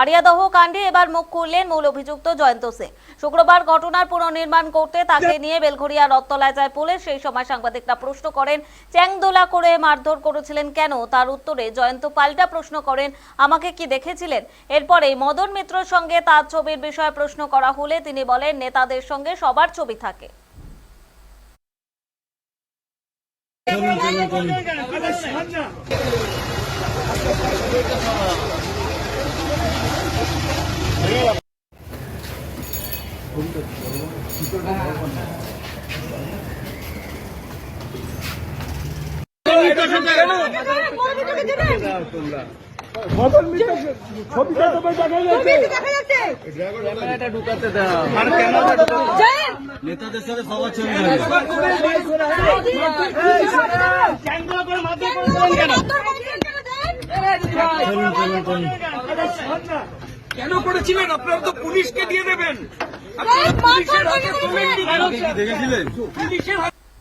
আরিয়াদহ কাণ্ডে এবার মুখ খুললেন মূল অভিযুক্ত জয়ন্ত সিং শুক্রবার ঘটনার পুনর্নির্মাণ করতে তাকে নিয়ে বেলঘরিয়া রত্তলায় যায় পুলিশ। সেই সময় সাংবাদিকরা প্রশ্ন করেন চ্যাংদোলা করে মারধর করেছিলেন কেন? তার উত্তরে জয়ন্ত পাল্টা প্রশ্ন করেন আমাকে কি দেখেছিলেন? এরপরে মদন মিত্রর সঙ্গে তার ছবির বিষয়ে প্রশ্ন করা হলে তিনি বলেন নেতাদের সঙ্গে সবার ছবি থাকে। মদন মিত্র ছবিটা নেতাদের সাথে সবার ছবি কেন কেন করেছিলেন? আপনারা তো পুলিশকে দিয়ে দেবেন। পুলিশের হাতে পুলিশের হাতে